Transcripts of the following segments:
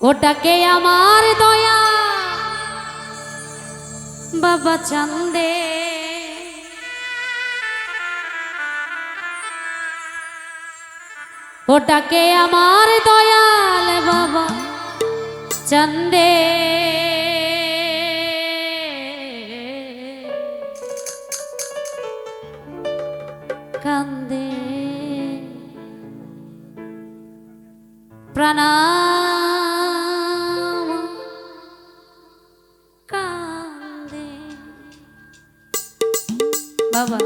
ওটাকে আমার দয়া বাবা চান্দে। ওটাকে আমার দয়াল বাবা চন্দে। কান্দে। প্রণাম কান্দে। বাবা।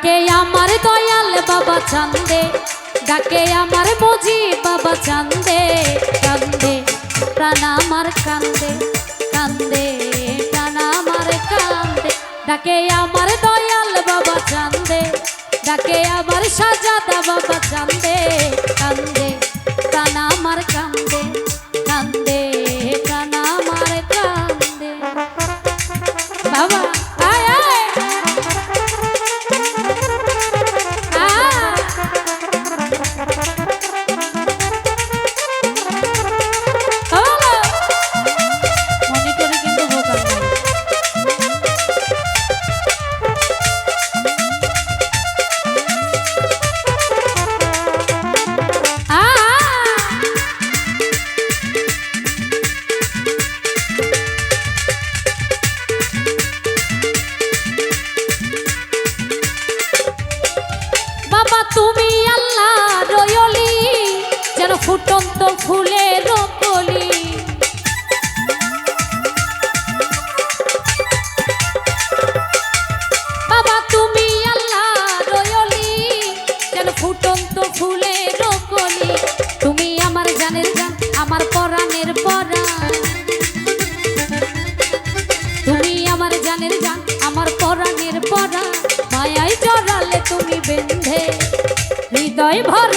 ডাকে আমার দয়াল বাবা চান্দে, ডাকে আমার বুঝি বাবা চান্দে, কান্দে, প্রাণ আমার কান্দে কান্দে, প্রাণ আমার কান্দে। ডাকে আমার দয়াল বাবা চান্দে, ডাকে আমার সাজাদা বাবা চান্দে, কান্দে ফুটন্ত ফুলের কলি বাবা তুমি আল্লাহ রয়লি যেন ফুটন্ত ফুলের কলি তুমি আমার জানের জান, আমার পরাণের পরাণ। তুমি আমার জানের জান, আমার পরাণের পরা মায়াই জড়ালে তুমি বেন্ধে হৃদয় ভরালে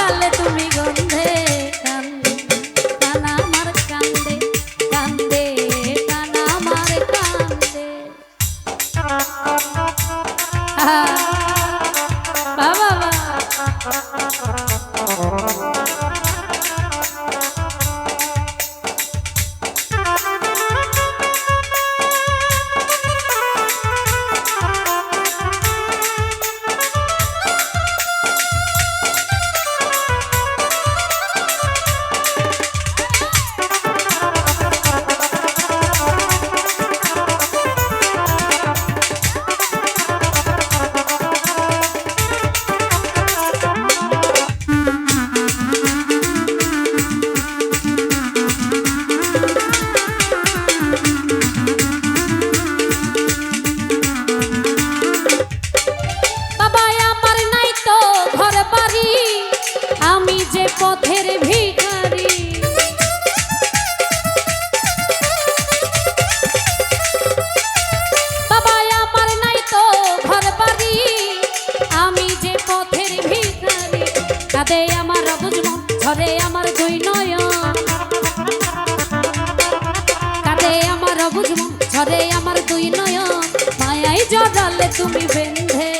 দুই নয়ন মায়াই জড়ালে তুমি বেঁধে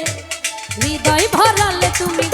হৃদয় ভরালে তুমি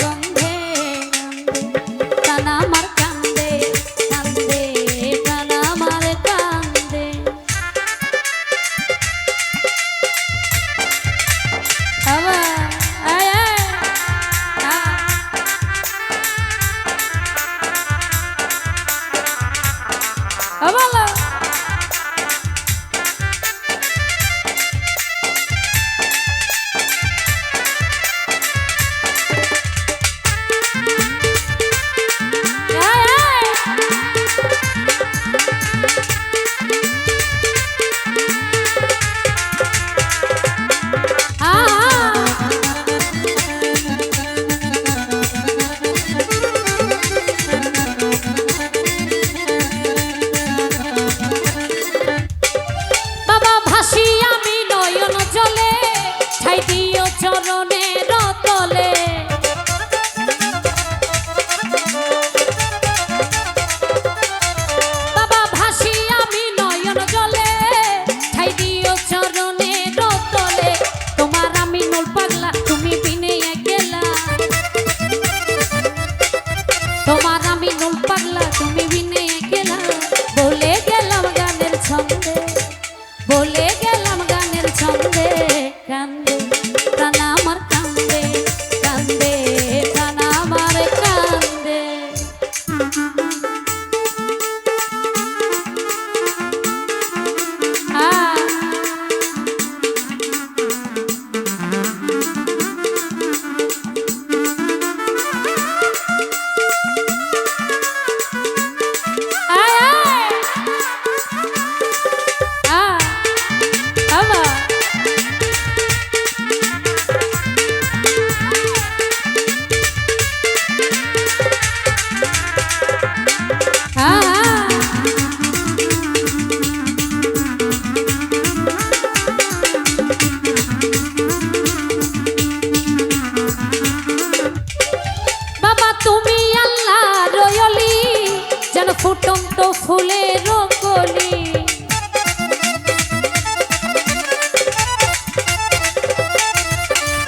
ফুটন্ত ফুলের কলি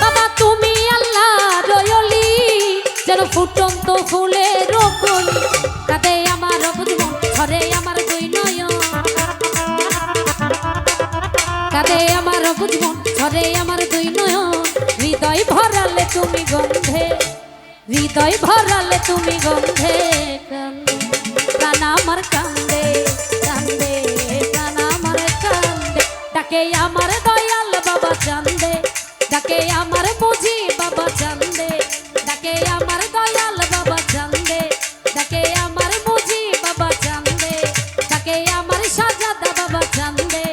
বাবা, তুমি আল্লাহ রয়লি যেন ফুটন্ত ফুলের কলি কাঁদে আমার বুঝমন ঘরে আমার দুই নয়ন। আমার বুঝমন ঘরে আমার দুই নয়ন। হৃদয় ভরালে তুমি গন্ধে, হৃদয় ভরালে তুমি গন্ধে। ডাকে আমার দয়াল বাবা চান্দে ডাকে আমার বুঝি বাবা চান্দে। ডাকে আমার দয়াল বাবা চান্দে ডাকে আমার বুঝি বাবা চান্দে। ডাকে আমার সাজাদা বাবা চান্দে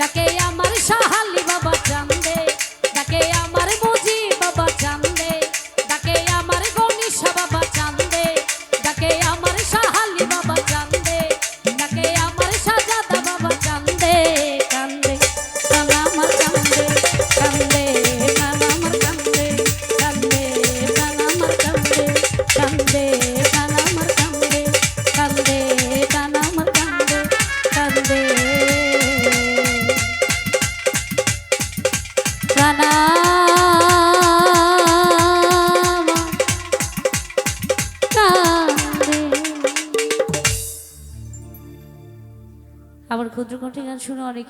ডাকে আমার সাহালি বাবা ক্ষুদ্র কণ্ঠে গান শুনে অনেকে